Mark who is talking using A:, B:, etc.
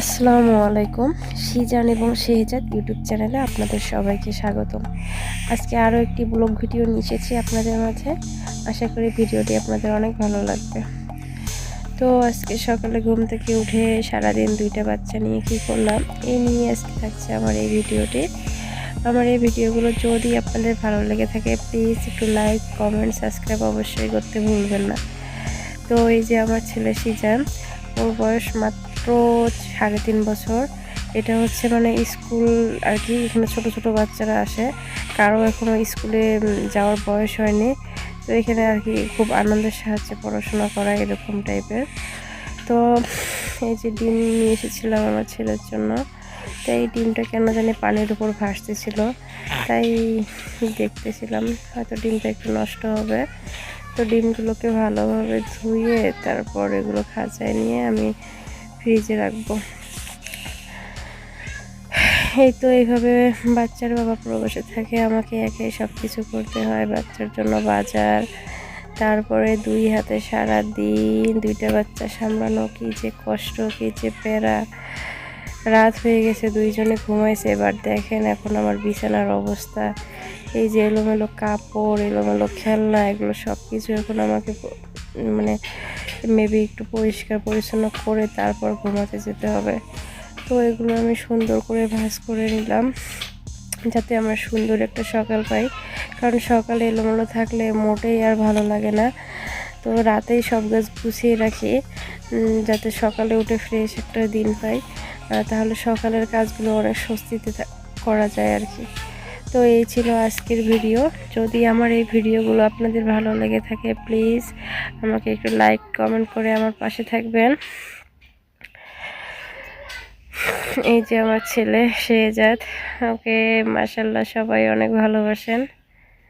A: আসসালামু আলাইকুম। সিজান এবং শেহজাদ ইউটিউব চ্যানেলে আপনাদের সবাইকে স্বাগতম। আজকে আরও একটি ব্লগ ভিডিও নিয়ে এসেছি আপনাদের মাঝে। আশা করি ভিডিওটি আপনাদের অনেক ভালো লাগবে। তো আজকে সকালে ঘুম থেকে উঠে সারাদিন দুইটা বাচ্চা নিয়ে কি করলাম এই নিয়ে আজকে থাকছে আমার এই ভিডিওটি। আমার এই ভিডিওগুলো যদি আপনাদের ভালো লেগে থাকে, প্লিজ একটু লাইক, কমেন্ট, সাবস্ক্রাইব অবশ্যই করতে ভুলবেন না। তো এই যে আমার ছেলে সিজান, ওর বয়স মাত্র সাড়ে তিন বছর। এটা হচ্ছে মানে স্কুল আর কি, এখানে ছোট ছোট বাচ্চারা আসে। কারও এখনও স্কুলে যাওয়ার বয়স হয়নি। তো এখানে আর কি খুব আনন্দের সাহায্যে পড়াশোনা করা এরকম টাইপের। তো এই যে ডিম নিয়ে এসেছিলাম আমার ছেলের জন্য। তাই ডিমটা কেন জানি পানির উপর ভাসতেছিল। তাই দেখতেছিলাম, হয়তো ডিমটা একটু নষ্ট হবে। তো ডিমগুলোকে ভালোভাবে ধুয়ে তারপর এগুলো খাঁচায় নিয়ে আমি ফ্রিজে রাখব। এই তো এইভাবে বাচ্চার বাবা প্রবাসে থাকে, আমাকে একাই সব কিছু করতে হয় বাচ্চার জন্য বাজার, তারপরে দুই হাতে সারা দিন, দুইটা বাচ্চা সামলানো, কি যে কষ্ট, কি যে প্যারা। রাত হয়ে গেছে, দুইজনে ঘুমাইছে, এবার দেখেন এখন আমার বিছানার অবস্থা। এই যে এলোমেলো কাপড়, এলোমেলো খেলনা, এগুলো সব কিছু এখন আমাকে মানে মেবি একটু পরিষ্কার পরিচ্ছন্ন করে তারপর ঘুমাতে যেতে হবে। তো এগুলো আমি সুন্দর করে ভাঁজ করে নিলাম, যাতে আমরা সুন্দর একটা সকাল পাই। কারণ সকালে এলোমেলো থাকলে মোটেই আর ভালো লাগে না। তো রাতেই সব গাছ গুছিয়ে রাখি যাতে সকালে উঠে ফ্রেশ একটা দিন পাই। তাহলে সকালের কাজগুলো অনেক স্বস্তিতে করা যায় আর কি। তো এই ছিল আজকের ভিডিও। যদি আমার এই ভিডিওগুলো আপনাদের ভালো লেগে থাকে প্লিজ আমাকে একটু লাইক কমেন্ট করে আমার পাশে থাকবেন। এই যে আমার ছেলে শেহজাদ ওকে মাসাল্লাহ সবাই অনেক ভালোবাসেন।